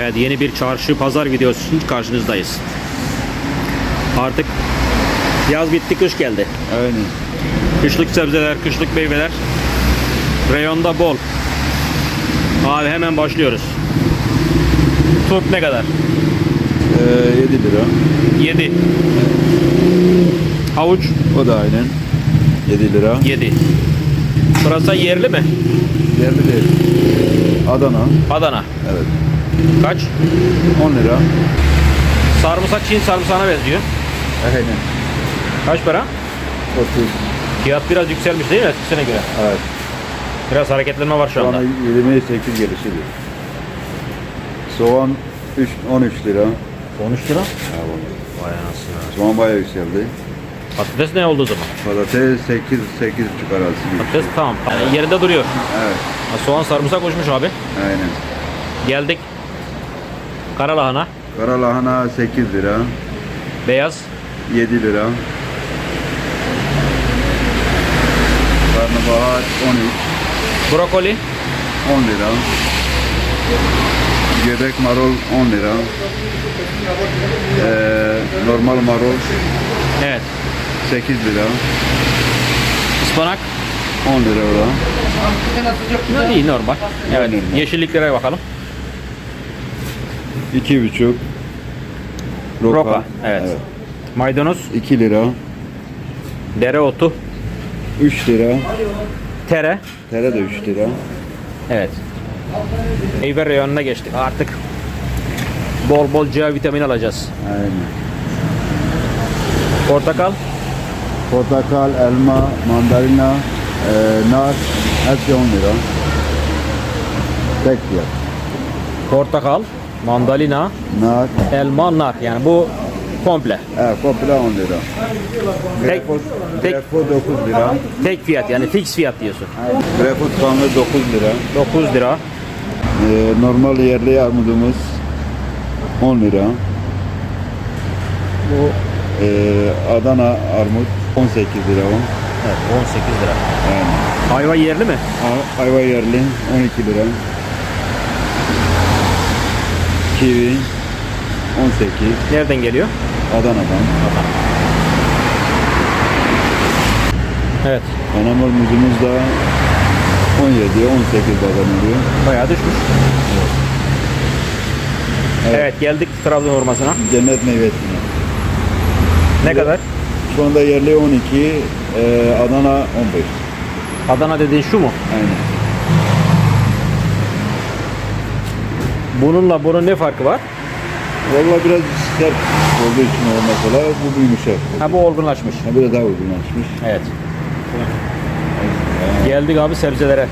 Evet yeni bir çarşı pazar videosu karşınızdayız. Artık yaz bitti kış geldi. Aynen. Kışlık sebzeler, kışlık meyveler reyonda bol. Abi hemen başlıyoruz. Turp ne kadar? Ee, 7 lira. 7. Havuç O da aynen. 7 lira. 7. Pırasa yerli mi? Yerli değil. Adana. Adana. Evet. Kaç? 10 lira. Sarımsak Çin sarımsağına benziyor. Aynen. Kaç para? 30. Fiyat biraz yükselmiş değil mi eskisine göre? Evet. Biraz hareketlenme var şu anda. anda 28 gelişidir. Soğan 3, 13 lira. 13 lira. Ha. Vay anasını. Soğan bayağı yükseldi. Patates ne oldu o zaman? Patates 8, 8 buçuk arası. Patates tamam. Yani yerinde duruyor. Evet. Ha, Soğan sarımsak koşmuş abi. Aynen. Geldik. Kara lahana. Kara lahana 8 lira. Beyaz. 7 lira. Karnabahar 13. Brokoli. 10 lira. Göbek marul 10 lira. Ee, normal marul Evet. 8 lira. Ispanak. 10 lira o da. İyi normal. Evet. Yeşilliklere bakalım. 2,5. Roka. Evet. Maydanoz. 2 lira. Dereotu. 3 lira. Tere. Tere de 3 lira. Evet. Meyve reyonuna geçtik. Artık bol bol C vitamini alacağız. Aynen. Portakal. Portakal, elma, mandalina, e, nar hepsi 10 lira. Tek fiyat. Portakal. Mandalina. Nar, Elma, nar. Yani bu komple. evet, komple 10 lira. Greyfurt, tek, Greyfurt 9 lira. tek fiyat yani fix fiyat diyorsun. Greyfurt soğanı 9 lira. 9 lira. E, normal yerli armudumuz 10 lira. Bu e, Adana armut 18 lira o. Evet 18 lira. Yani. Ayva yerli mi? A- Ayva yerli 12 lira. Kivi 18 Nereden geliyor? Adana'dan. Evet. Anamur muzumuz da 17 18 bazen oluyor. Bayağı düşmüş. Evet, geldik Trabzon hurmasına. Cennet meyvesine. Ne kadar? Şu anda yerli 12, e, Adana 15. Adana dediğin şu mu? Aynen. Bununla bunun ne farkı var? Vallahi biraz sert olduğu için o mesela bu yumuşak. Ha bu olgunlaşmış. Ha, biraz daha uygunlaşmış. Evet. Geldik abi sebzelere.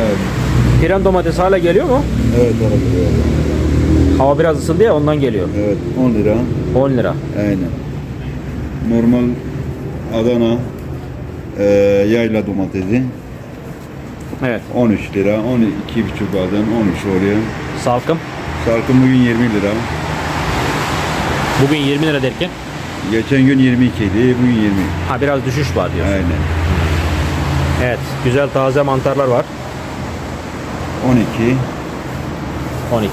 Evet. Piren domates hala geliyor mu? Evet olabilir. Hava biraz ısındı ya ondan geliyor. Evet 10 lira. 10 lira. Aynen. Normal Adana e, yayla domatesi Evet. 13 lira, 12,5 bazen 13 oluyor. Salkım. Salkım bugün 20 lira. Bugün 20 lira derken. Geçen gün 22 idi, bugün 20. Ha biraz düşüş var diyor. Aynen. Evet. Güzel taze mantarlar var. 12, 12.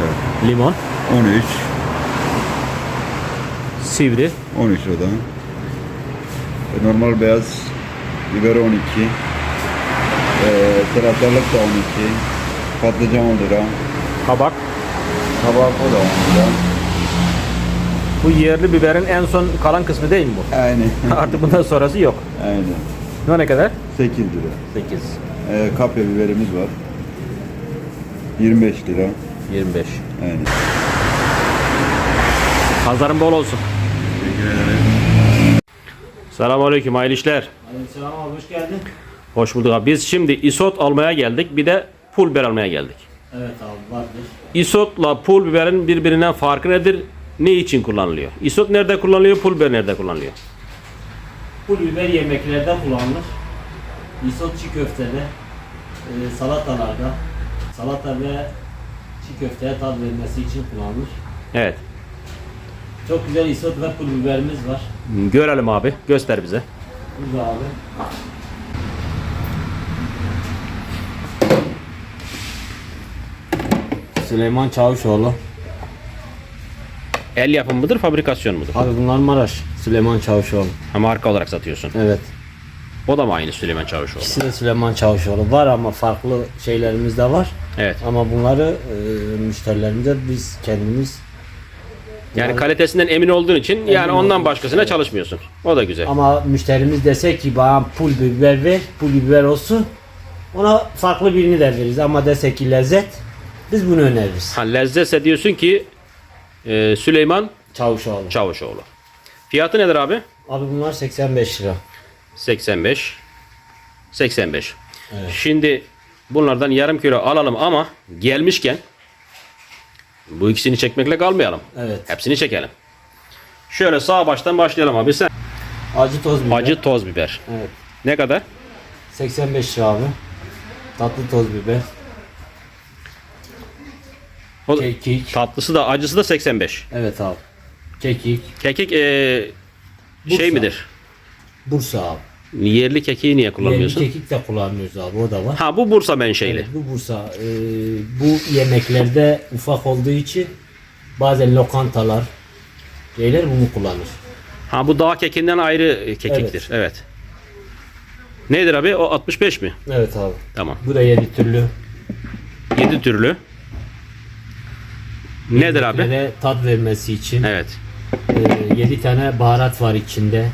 evet. Limon. 13, Sivri. 13 o da. E, Normal beyaz biber 12. E, salatalık da 12. Patlıcan 10 lira. Kabak. Kabak o da 10 lira. Bu yerli biberin en son kalan kısmı değil mi bu? Aynen. Artık bundan sonrası yok. Aynen. Ne ne kadar? 8 lira. 8. E, kapya biberimiz var. 25 lira. 25. Aynen. Pazarın bol olsun. Teşekkür ederim. Selamünaleyküm hayırlı işler. Aleykümselam abi hoş geldin. Hoş bulduk abi. Biz şimdi isot almaya geldik. Bir de pul biber almaya geldik. Evet abi vardır. Isotla pul biberin birbirinden farkı nedir? Ne için kullanılıyor? Isot nerede kullanılıyor? Pul biber nerede kullanılıyor? Pul biber yemeklerde kullanılır. Isot çiğ köftede, e, salatalarda, salata ve çiğ köfteye tat vermesi için kullanılır. Evet. Çok güzel isot ve pul biberimiz var. Görelim abi. Göster bize. Burada abi. Süleyman Çavuşoğlu. El yapımı mıdır, fabrikasyon mudur? Abi bunlar Maraş. Süleyman Çavuşoğlu. Ha, marka olarak satıyorsun. Evet. O da mı aynı Süleyman Çavuşoğlu? İkisi de Süleyman Çavuşoğlu. Var ama farklı şeylerimiz de var. Evet. Ama bunları e, müşterilerimize biz kendimiz Yani kalitesinden emin olduğun için yani ondan başkasına çalışmıyorsun. O da güzel. ama müşterimiz dese ki bana pul biber ver, pul biber olsun ona farklı birini de veririz ama dese ki lezzet biz bunu öneririz. Ha, lezzetse diyorsun ki e, Süleyman Çavuşoğlu. Çavuşoğlu. Fiyatı nedir abi? Abi bunlar 85 lira. 85. 85. Şimdi bunlardan yarım kilo alalım ama gelmişken bu ikisini çekmekle kalmayalım. Evet. Hepsini çekelim. Şöyle sağ baştan başlayalım abi. Sen Acı toz biber. acı toz biber. Evet. Ne kadar? 85 lira abi. Tatlı toz biber. O, Kekik. tatlısı da acısı da 85. Evet abi. Kekik. Kekik e, şey midir? Bursa abi. Yerli kekiği niye Yerli kullanmıyorsun? kekik de kullanmıyoruz abi o da var. Ha bu Bursa menşeili. Evet, bu Bursa. Ee, bu yemeklerde ufak olduğu için bazen lokantalar şeyler bunu kullanır. Ha bu dağ kekinden ayrı kekiktir. Evet. Nedir abi? O 65 mi? Evet abi. Tamam. Bu da yedi türlü. 7 türlü. Nedir abi? Tat vermesi için. Evet. 7 tane baharat var içinde.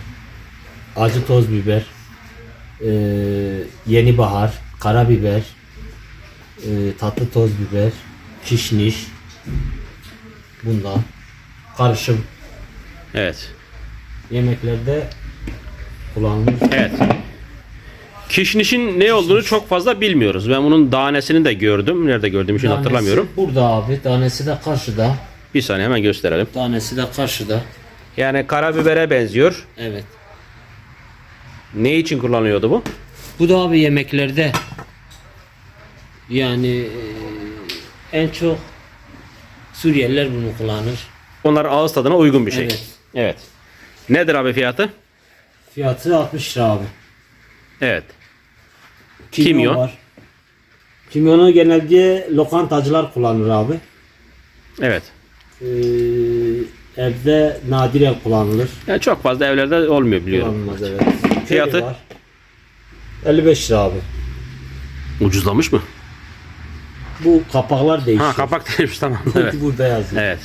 Acı toz biber, e, yeni bahar, karabiber, e, tatlı toz biber, kişniş, bunlar karışım Evet. yemeklerde kullanılır. Evet. Kişnişin ne olduğunu çok fazla bilmiyoruz. Ben bunun danesini de gördüm. Nerede gördüğümü şimdi Tanesi hatırlamıyorum. Burada abi, tanesi de karşıda. Bir saniye hemen gösterelim. Tanesi de karşıda. Yani karabibere benziyor. Evet. Ne için kullanılıyordu bu? Bu da abi yemeklerde yani e, en çok Suriyeliler bunu kullanır. Onlar ağız tadına uygun bir şey. Evet. Evet. Nedir abi fiyatı? Fiyatı 60 lira abi. Evet. Kimyon. var. Kimyonu genelde lokantacılar kullanır abi. Evet. Ee, evde nadiren kullanılır. Yani çok fazla evlerde olmuyor biliyorum. Kullanılmaz evet. Fiyatı? Köri var. 55 lira abi. Ucuzlamış mı? Bu kapaklar değişiyor. Ha kapak değilmiş tamam. Evet. Burada yazıyor. Evet.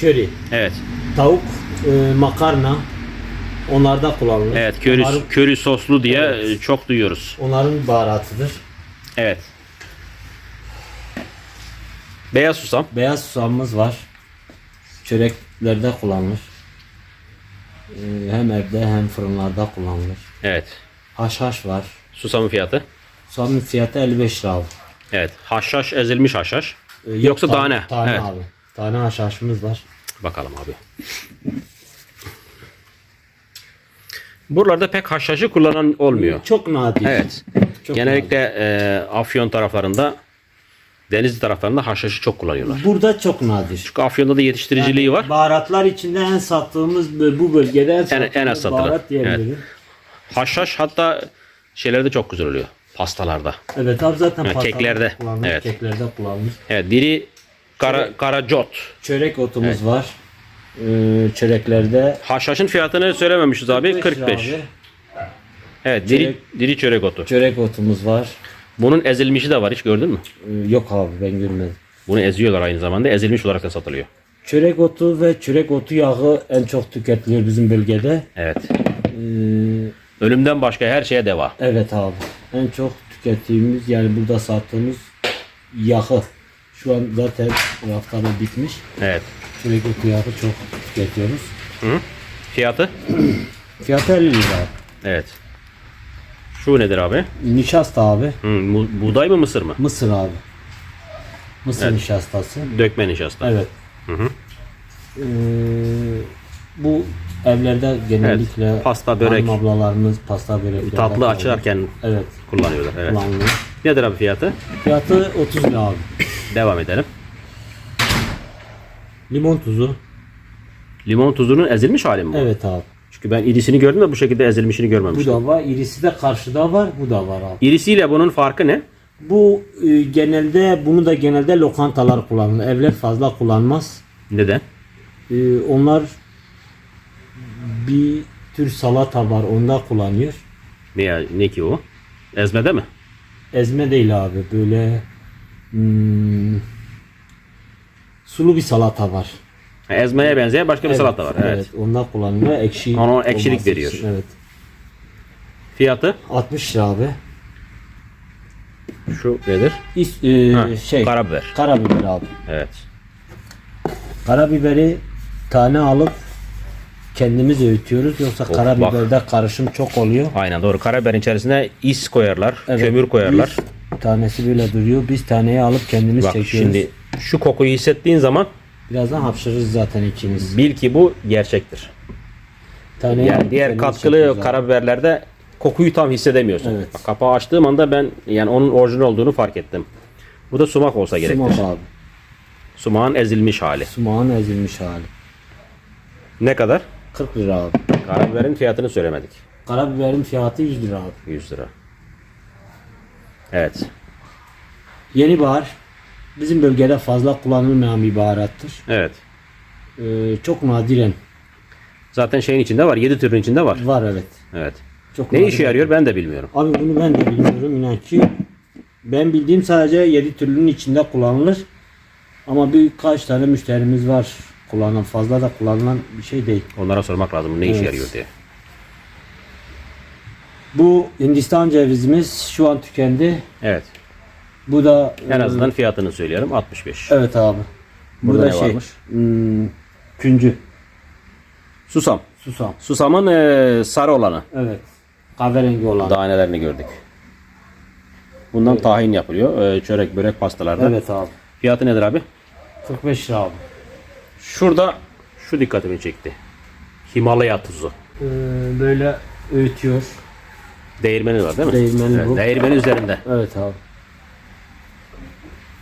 Köri. Evet. Tavuk, e, makarna onlarda kullanılır. Evet. Köri, Onların, köri soslu diye Evet. e, çok duyuyoruz. onların baharatıdır. Evet. Beyaz susam. Beyaz susamımız var. Çöreklerde kullanılır. E, hem evde hem fırınlarda kullanılır. Evet. Haşhaş var. Susamın fiyatı. Susamın fiyatı 55 lira abi. Evet. Haşhaş ezilmiş haşhaş. E, yok, Yoksa tane- tane. Tane Evet. abi. Tane haşhaşımız var. Bakalım abi. Buralarda pek haşhaşı kullanan olmuyor. Çok nadir. Evet. Çok Genellikle e, Afyon taraflarında Denizli taraflarında haşhaşı çok kullanıyorlar. Burada çok nadir. Çünkü Afyon'da da yetiştiriciliği var. Baharatlar içinde en sattığımız bu bu bölgede en sattığımız en az satılan. baharat diyebilirim. Haşhaş hatta şeylerde çok güzel oluyor. Pastalarda. Evet abi zaten Ha, pastalarda keklerde. kullanılır, Evet. Keklerde kullanılır. Evet, diri kara, karacot. Çörek otumuz var. Ee, çöreklerde Haşhaşın fiyatını söylememişiz abi. 45 lira 45. abi. Evet, diri Çörek- diri çörek otu. Çörek otumuz var. Bunun ezilmişi de var. Hiç gördün mü? Ee, yok abi ben görmedim. Bunu eziyorlar aynı zamanda. Ezilmiş olarak da satılıyor. Çörek otu ve çörek otu yağı en çok tüketiliyor bizim bölgede. Evet. Ee, Ölümden başka her şeye deva. evet abi. En çok tükettiğimiz yani burada sattığımız yağı. Şu an zaten raftada bitmiş. Evet. Otu yağı çok tüketiyoruz. Hı? Fiyatı? Fiyatı 50 lira. Evet. Şu nedir abi? Nişasta abi. Hı, mu- buğday mı mısır mı? Mısır abi. Mısır nişastası. Dökme nişasta. Evet. Ee, bu evlerde genellikle Evet, pasta, börek. ablalarımız pasta börek Tatlı açarken Evet. kullanıyorlar. Evet. Kullanılıyor. Nedir abi fiyatı? Fiyatı 30 lira abi. Devam edelim. Limon tuzu. Limon tuzunun ezilmiş hali mi bu? Evet abi. Çünkü ben irisini gördüm de bu şekilde ezilmişini Bu görmemiştim. da var. İrisi de karşıda var. Bu da var abi. İrisiyle bunun farkı ne? Bu e, genelde bunu da genelde lokantalar kullanır. Evler fazla kullanmaz. Neden? E, onlar bir tür salata var onda kullanıyor. Ne, ya- ne ki o? Ezmede mi? Ezme değil abi böyle hmm, sulu bir salata var. Ezmeye benzeyen başka bir Evet, salata var. Evet. Onda kullanılıyor. Ekşi. Ona ekşilik olması veriyor. için, Evet. Fiyatı 60 lira abi. şu nedir? İs- e, Ha, şey karabiber. karabiber abi. Evet. Karabiberi tane alıp kendimiz öğütüyoruz yoksa Of, karabiberde karışım çok oluyor. Aynen doğru. Karabiberin içerisine is koyarlar, Evet, kömür koyarlar. bir tanesi böyle duruyor. Biz taneyi alıp kendimiz Bak çekiyoruz. şimdi şu kokuyu hissettiğin zaman birazdan hapşırırız zaten ikimiz. bil ki bu gerçektir. Taneyi Yani diğer katkılı karabiberlerde kokuyu tam hissedemiyorsun. Evet. Bak, kapağı açtığım anda ben yani onun orijinal olduğunu fark ettim. Bu da sumak olsa gerektir. Sumak abi. Sumağın ezilmiş hali. Sumağın ezilmiş hali. Ne kadar? 40 lira abi. Karabiberin fiyatını söylemedik. Karabiberin fiyatı 100 lira abi. 100 lira. Evet. Yeni bahar bizim bölgede fazla kullanılmayan bir baharattır. Evet. Ee, çok nadiren Zaten şeyin içinde var. 7 türün içinde var. var evet. Evet. Çok Ne işe yarıyor ben de bilmiyorum. Abi bunu ben de bilmiyorum inan ki. Ben bildiğim sadece 7 türlünün içinde kullanılır. Ama birkaç tane müşterimiz var kullanan fazla da kullanılan bir şey değil. Onlara sormak lazım ne işe Evet. yarıyor diye. Bu Hindistan cevizimiz şu an tükendi. Evet. Bu da En azından fiyatını söyleyelim 65. evet abi. Bu Burada da ne şey varmış? hmm, küncü Susam. susam. Susamın eee, sarı olanı. Evet. Kahverengi olan. Danelerini gördük. Bundan tahin yapılıyor. eee, çörek, börek, pastalarda. Evet abi. Fiyatı nedir abi? 45 lira abi. Şurada şu dikkatimi çekti. Himalaya tuzu. Ee, böyle öğütüyor. Değirmeni var değil mi? Değirmeni bu. Değirmeni üzerinde. Evet abi.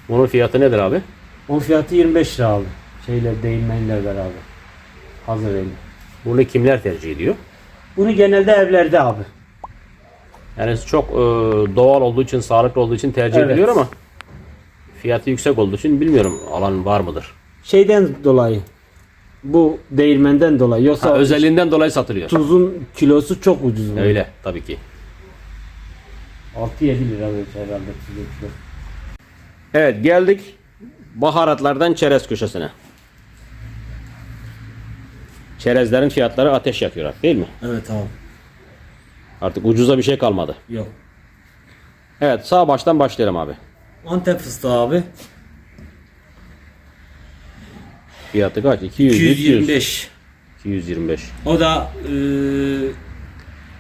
Bunun fiyatı nedir abi? Onun fiyatı 25 lira abi. Şeyle değirmenle beraber. Hazır eli. Bunu kimler tercih ediyor? Bunu genelde evlerde abi. Yani çok eee, doğal olduğu için, sağlıklı olduğu için tercih Evet. ediliyor ama fiyatı yüksek olduğu için bilmiyorum alan var mıdır? Şeyden dolayı. Bu değirmenden dolayı. Yoksa Ha, özelliğinden dolayı satılıyor. tuzun kilosu çok ucuz. Öyle tabii ki. 6-7 lira herhalde tuzun kilo. Evet geldik baharatlardan çerez köşesine. Çerezlerin fiyatları ateş yakıyor artık değil mi? Evet abi. Artık ucuza bir şey kalmadı. Yok. Evet sağ baştan başlayalım abi. Antep fıstığı abi. Fiyatı kaç? 200, 200 225. 225. O da e,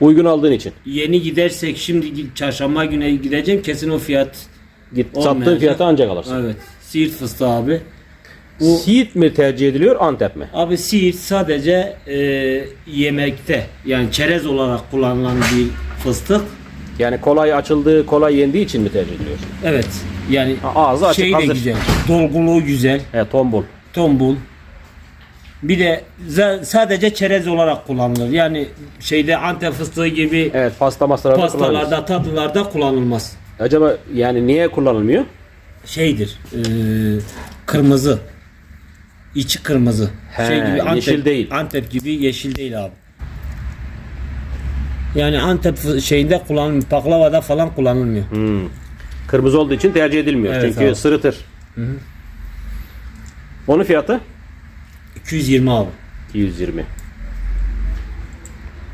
Uygun aldığın için. yeni gidersek şimdi çarşamba günü gideceğim kesin o fiyat. Git Olmayacak. sattığın fiyata ancak alırsın. Evet. Siirt fıstığı abi. Bu Siirt mi tercih ediliyor Antep mi? abi siirt sadece e, yemekte yani çerez olarak kullanılan bir fıstık. Yani kolay açıldığı, kolay yendiği için mi tercih ediliyor? Evet. Yani Ha, ağzı açık şey de hazır. güzel. Dolguluğu güzel. Evet tombul. Tombul. Bir de sadece çerez olarak kullanılır. Yani şeyde Antep fıstığı gibi Evet pasta kullanılıyor. pastalarda, tatlılarda kullanılmaz. Acaba yani niye kullanılmıyor? Şeydir. e, kırmızı. İçi kırmızı. He, şey gibi Antep, yeşil değil. Antep gibi yeşil değil abi. Yani Antep şeyinde kullanılmıyor. Baklavada falan kullanılmıyor. Hmm. Kırmızı olduğu için tercih edilmiyor. Evet, Çünkü abi. sırıtır. Onun fiyatı 220 abi. 220.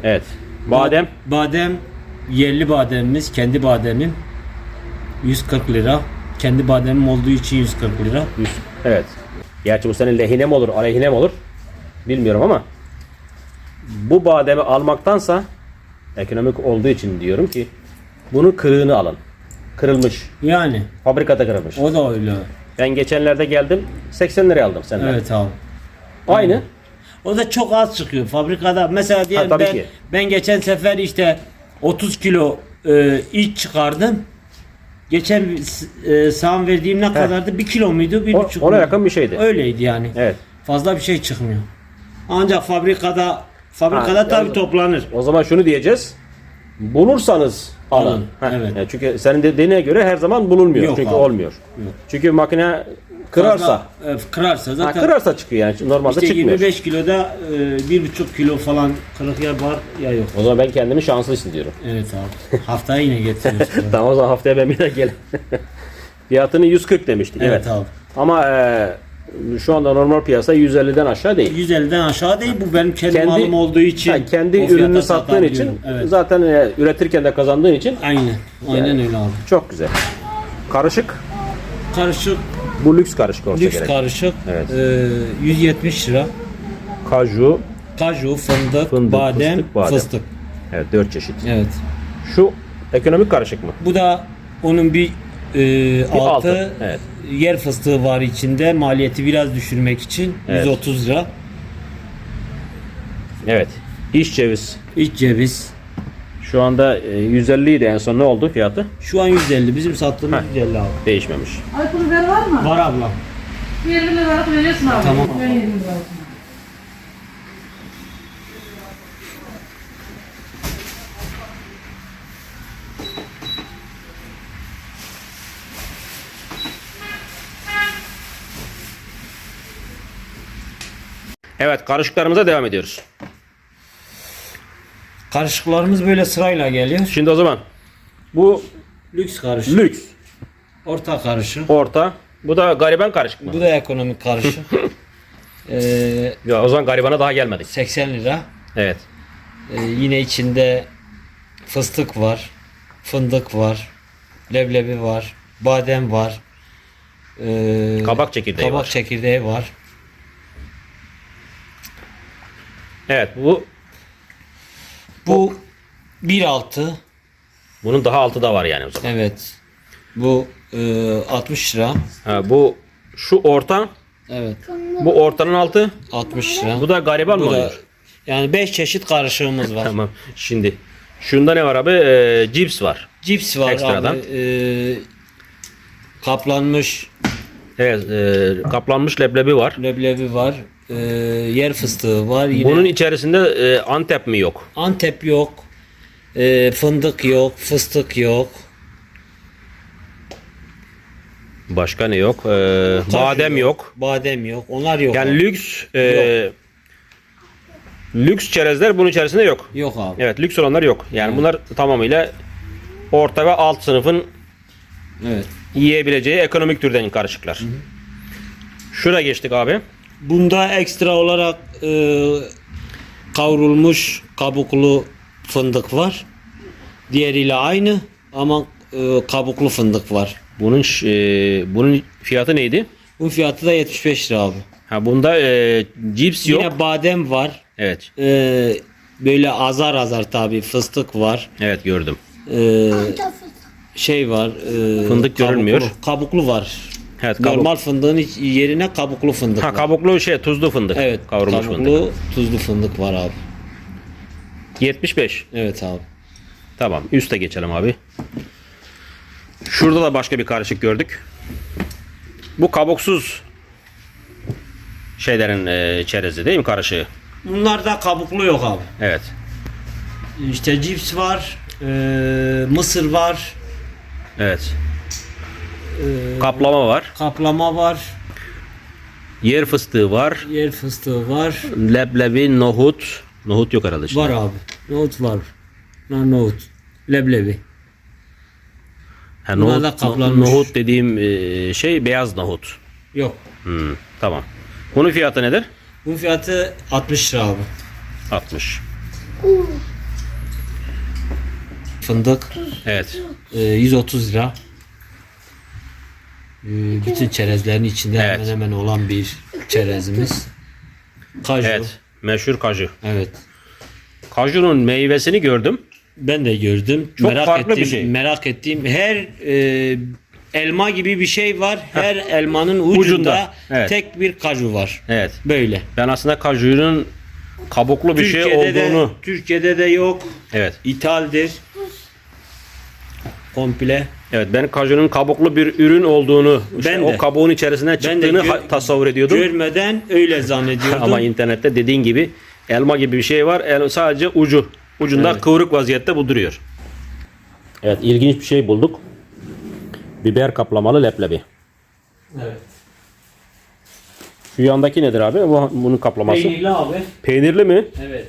Evet. Badem Badem yerli bademimiz, kendi bademim 140 lira. Kendi bademim olduğu için 140 lira. 100. Evet. Gerçi bu senin lehine mi olur, aleyhine mi olur? Bilmiyorum ama bu bademi almaktansa ekonomik olduğu için diyorum ki bunun kırığını alın. Kırılmış. Yani Fabrikada kırılmış. o da öyle. Ben geçenlerde geldim 80 liraya aldım senden. Evet abi. Aynı. O da çok az çıkıyor fabrikada. Mesela diyelim tabii ben, ki. ben geçen sefer işte 30 kilo e, iç çıkardım. Geçen e, sağım verdiğim ne kadardı? 1 kilo muydu? Bir O- buçuk ona muydu? yakın bir şeydi. Öyleydi yani. Evet. Fazla bir şey çıkmıyor. Ancak fabrikada fabrikada Ha, tabii ya- toplanır. O zaman şunu diyeceğiz. Bulursanız alın. Alın, Heh, evet. yani çünkü senin dediğine göre her zaman bulunmuyor. Yok çünkü abi. olmuyor. Çünkü makine kırarsa, Fazla, e, kırarsa ha, zaten kırarsa çıkıyor yani. Normalde işte çıkmıyor. 25 kiloda e, bir buçuk kilo falan kırık ya var ya yok. O zaman ben kendimi şanslı hissediyorum. Evet abi. Haftaya yine getiririz. tamam o zaman haftaya ben bir daha gel. Fiyatını 140 demiştik. evet abi. Ama e, şu anda normal piyasa 150'den aşağı değil. 150'den aşağı değil bu benim kendi, Kendi- malım olduğu için. Ha, kendi ürününü sattığın için. Evet. zaten e, üretirken de kazandığın için Aynen. Aynen öyle abi. çok güzel. Karışık. Karışık, Bu lüks karışık olsa lüks gerek. karışık. Evet. e, 170 lira. Kaju. Kaju, fındık, Fındık, badem, fıstık, badem. fıstık. Evet 4 çeşit. Evet. Şu ekonomik karışık mı? Bu da onun bir, e, altı, altı, evet. yer fıstığı var içinde. Maliyeti biraz düşürmek için Evet. 130 lira. Evet. İş ceviz. İç ceviz. Şu anda e, 150 idi en son ne oldu fiyatı? Şu an 150. Bizim sattığımız 150 abi. Değişmemiş. Ay pul biber var mı? Var abla. 20 liralık veriyorsun abi. Tamam. Ben 20 liralık. Evet karışıklarımıza devam ediyoruz. Karışıklarımız böyle sırayla geliyor. Şimdi o zaman bu Lüks karışık. lüks, Orta karışık. orta. Bu da gariban karışık mı? Bu da ekonomik karışık. Ee, Ya o zaman garibana daha gelmedik. 80 lira. Evet. Ee, yine içinde fıstık var, fındık var, leblebi var, badem var. ee, Kabak çekirdeği kabak var. çekirdeği var. Evet bu Bu 1.6 bunun daha altı da var yani o zaman. evet. Bu ee, 60 lira. Ha, bu şu orta, Evet. bu ortanın altı, 60 lira. bu da gariban mı Bu da oluyor? yani 5 çeşit karışığımız var. Tamam. Şimdi şunda ne var abi? Ee, cips var. Cips var Ekstradan. abi. ee, kaplanmış Evet, e, kaplanmış leblebi var. leblebi var. ee, yer fıstığı var. Yine Bunun içerisinde e, Antep mi yok? Antep yok. ee, fındık yok. Fıstık yok. Başka ne yok? Ee, badem yok. Badem yok. Onlar yok. Yani abi. lüks e, lüks çerezler bunun içerisinde yok. Yok abi. Evet, lüks olanlar yok. Yani bunlar tamamıyla orta ve alt sınıfın Evet. Yiyebileceği ekonomik türden karışıklar. Şuraya geçtik abi. Bunda ekstra olarak e, kavrulmuş kabuklu fındık var. Diğeriyle aynı ama e, kabuklu fındık var. Bunun e, bunun fiyatı neydi? Bu fiyatı da 75 lira abi. Ha bunda e, cips yok. Yine badem var. Evet. E, böyle azar azar tabi fıstık var. Evet gördüm. E, şey var. e, Fındık görünmüyor. Kabuklu, kabuklu var. Evet, kabuk- Normal fındığın yerine kabuklu fındık Ha var. kabuklu şey tuzlu fındık. Evet, Kavrulmuş kabuklu fındık. tuzlu fındık var abi. 75. Evet abi. Tamam. Üste geçelim abi. Şurada da başka bir karışık gördük. Bu kabuksuz şeylerin e, çerezi değil mi karışığı? Bunlarda kabuklu yok abi. Evet. İşte cips var, e, mısır var, Evet. Kaplama var. kaplama var, Yer fıstığı var. yer fıstığı var. Leblebi, nohut. Nohut yok herhalde işte. Var abi. Nohut var. Lan nohut. Leblebi. Ha, Bunlar nohut, da kaplanmış. nohut dediğim e, şey beyaz nohut. Yok. Hmm, tamam. Bunun fiyatı nedir? Bunun fiyatı 60 lira abi. 60. Fındık Evet. e, 130 lira. E, bütün çerezlerin içinde Evet. hemen hemen olan bir çerezimiz. Kaju. Evet. Meşhur kaju. Evet. Kajunun meyvesini gördüm. Ben de gördüm. Çok merak farklı bir ettiğim, şey. Merak ettiğim her e, elma gibi bir şey var. Her elmanın ucunda, Ucunda, evet. tek bir kaju var. Evet. Böyle. Ben aslında kajunun kabuklu bir şey olduğunu. de Türkiye'de de yok. Evet. İthaldir. Komple. Evet ben kajunun kabuklu bir ürün olduğunu, işte Ben o de. kabuğun içerisinden Ben de çıktığını gö- tasavvur ediyordum. Görmeden öyle zannediyordum. Ama internette dediğin gibi elma gibi bir şey var. El, sadece ucu. Ucunda Evet. kıvrık vaziyette bu duruyor. Evet ilginç bir şey bulduk. Biber kaplamalı leblebi. Evet. Şu yandaki nedir abi? Bu, bunun kaplaması. Peynirli abi. Peynirli mi? Evet.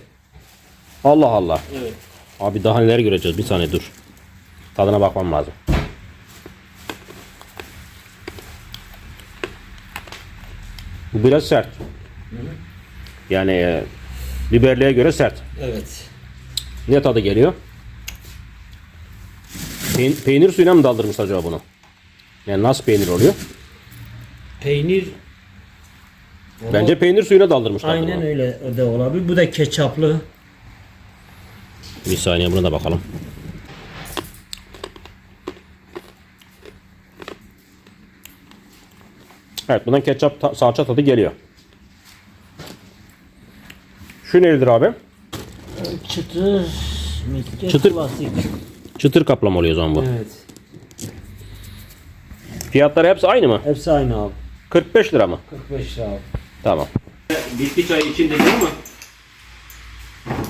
Allah Allah. Evet. Abi daha neler göreceğiz? Bir saniye dur. Tadına bakmam lazım. Bu biraz sert. Yani e, biberliğe göre sert. Evet. Ne tadı geliyor? Peyn- peynir suyuna mı daldırmış acaba bunu? Yani nasıl peynir oluyor? Peynir Bence peynir suyuna daldırmışlar. aynen bunu. öyle da olabilir. Bu da ketçaplı. Bir saniye buna da bakalım. Evet bundan ketçap salça tadı geliyor. Şu nedir abi? Çıtır. Çıtır. klasik. Çıtır kaplama oluyor o zaman bu. Evet. Fiyatları hepsi aynı mı? Hepsi aynı abi. 45 lira mı? 45 lira abi. Tamam. Bitki çayı için dedi ama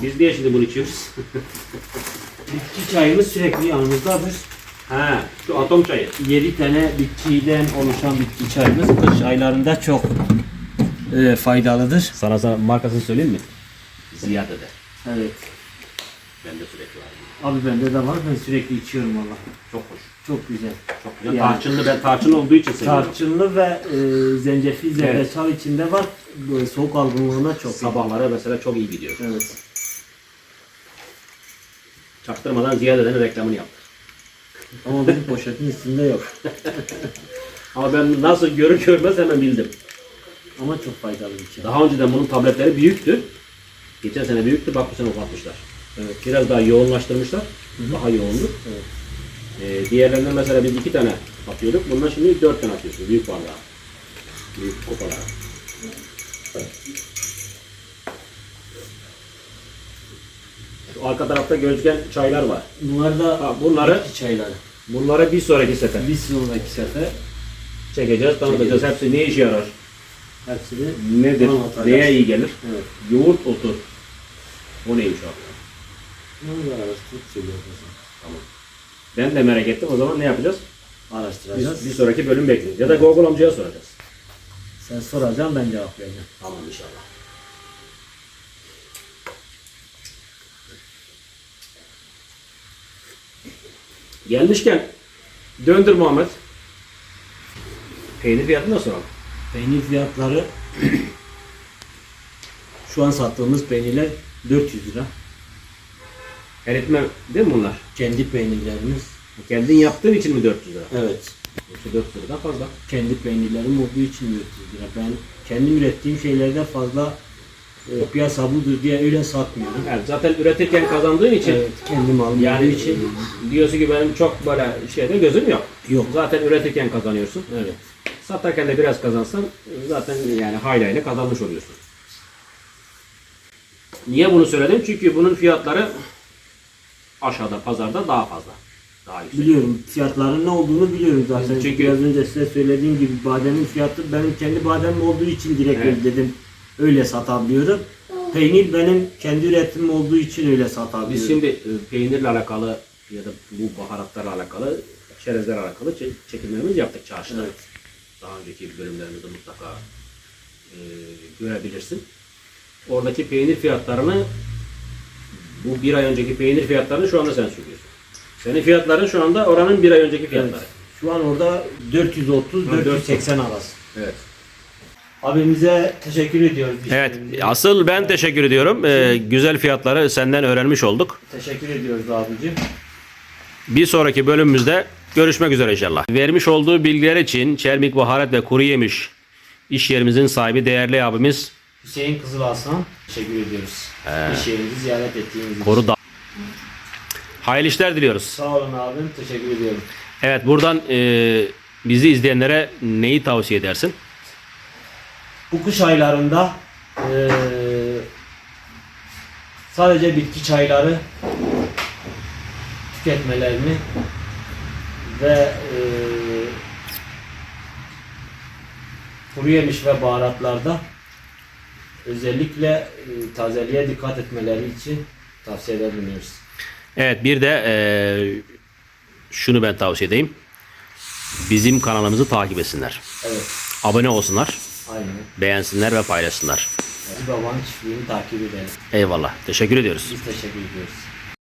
biz niye şimdi bunu içiyoruz? Bitki çayımız sürekli yanımızdadır. Ha, şu atom çayı. 7 tane bitkiden oluşan bitki çayımız kış aylarında çok e, faydalıdır. Sana, sana markasını söyleyeyim mi? Ziyade'de. Evet. Bende sürekli var. Abi bende de var ben sürekli içiyorum valla. Çok hoş. Çok güzel. Çok güzel. Yani- Tarçınlı ben tarçın olduğu için seviyorum. Tarçınlı ve e, zencefil zerdeçal içinde var. Bu soğuk algınlığına çok iyi. Sabahlara mesela çok iyi gidiyor. Evet. Çaktırmadan Ziyade'nin reklamını yaptı. Ama bu poşetin üstünde yok. Ama ben nasıl görür görmez hemen bildim. Ama çok faydalı bir çay. Daha önceden bunun tabletleri büyüktü. Geçen sene büyüktü, bak bu sene ufaltmışlar. Evet. Biraz daha yoğunlaştırmışlar. Daha yoğunluk. Evet. Ee, diğerlerinden mesela biz iki tane atıyorduk. Bundan şimdi dört tane atıyorsun. Büyük bardağa. Büyük kupalara. Şu arka tarafta gözüken çaylar var. Bunlar da Ha, bunları çayları. bunları bir sonraki sefer Bir sonraki sefer çekeceğiz, tanıtacağız. Hepsi ne işe yarar? hepsini Nedir? Anlatacağız. Neye iyi gelir? evet. Yoğurt otu. O neymiş abi? Da araştırıp söylüyoruz. Ben de merak ettim. O zaman ne yapacağız? Araştıracağız. Biz, bir sonraki bölüm bekliyoruz. Ya da Google amcaya soracağız. Sen soracaksın ben cevap vereceğim. Tamam inşallah. Gelmişken döndür Muhammed. Peynir fiyatını da soralım. Peynir fiyatları şu an sattığımız peynirler 400 lira. Eritme değil mi bunlar? Kendi peynirlerimiz. Kendin yaptığın için mi 400 lira? Evet. Yoksa 400 liradan fazla. Kendi peynirlerim olduğu için 400 lira. Ben kendim ürettiğim şeylerde fazla e, piyasa budur diye öyle satmıyorum. Yani zaten üretirken kazandığın için Evet, kendim aldığım yani için diyorsun ki benim çok böyle şeyde gözüm yok. yok. Zaten üretirken kazanıyorsun. Evet. Satarken de biraz kazansan zaten yani haylayla kazanmış oluyorsun. Niye bunu söyledim? Çünkü bunun fiyatları aşağıda pazarda daha fazla. Daha yüksek. Biliyorum fiyatların ne olduğunu biliyorum zaten. Çünkü- Biraz önce size söylediğim gibi bademin fiyatı benim kendi bademim olduğu için direkt Evet. dedim. Öyle satabiliyorum. Peynir benim kendi üretimim olduğu için öyle satabiliyorum. Biz şimdi e, peynirle alakalı ya da bu baharatlarla alakalı, çerezlerle alakalı çe- çekimlerimizi yaptık çarşıda. Evet. Daha önceki bölümlerimizde mutlaka e, görebilirsin. Oradaki peynir fiyatlarını bu bir ay önceki peynir fiyatlarını şu anda sen söylüyorsun. Senin fiyatların şu anda oranın bir ay önceki fiyatları. Şu an orada 430-480 arası. Evet. Abimize teşekkür ediyoruz. Evet, asıl ben teşekkür ediyorum. Ee, güzel fiyatları senden öğrenmiş olduk. Teşekkür ediyoruz abicim. Bir sonraki bölümümüzde görüşmek üzere inşallah. Vermiş olduğu bilgiler için Çermik Baharat ve Kuru Yemiş iş yerimizin sahibi değerli abimiz Hüseyin Kızıl Hasan teşekkür ediyoruz. İş yerimizi ziyaret ettiğiniz için. Koru da. Hayırlı işler diliyoruz. Sağ olun abim. Teşekkür ediyorum. Evet buradan e, bizi izleyenlere neyi tavsiye edersin? Bu kış aylarında eee, sadece bitki çayları tüketmelerini ve eee kuru yemiş ve baharatlarda özellikle eee, tazeliğe dikkat etmeleri için tavsiyede bulunuyoruz. Evet bir de e, şunu ben tavsiye edeyim. Bizim kanalımızı takip etsinler. Evet. Abone olsunlar, Aynen. beğensinler ve paylaşsınlar. Baba'nın çiftliğini takip edelim. Eyvallah. Teşekkür ediyoruz. Biz teşekkür ediyoruz.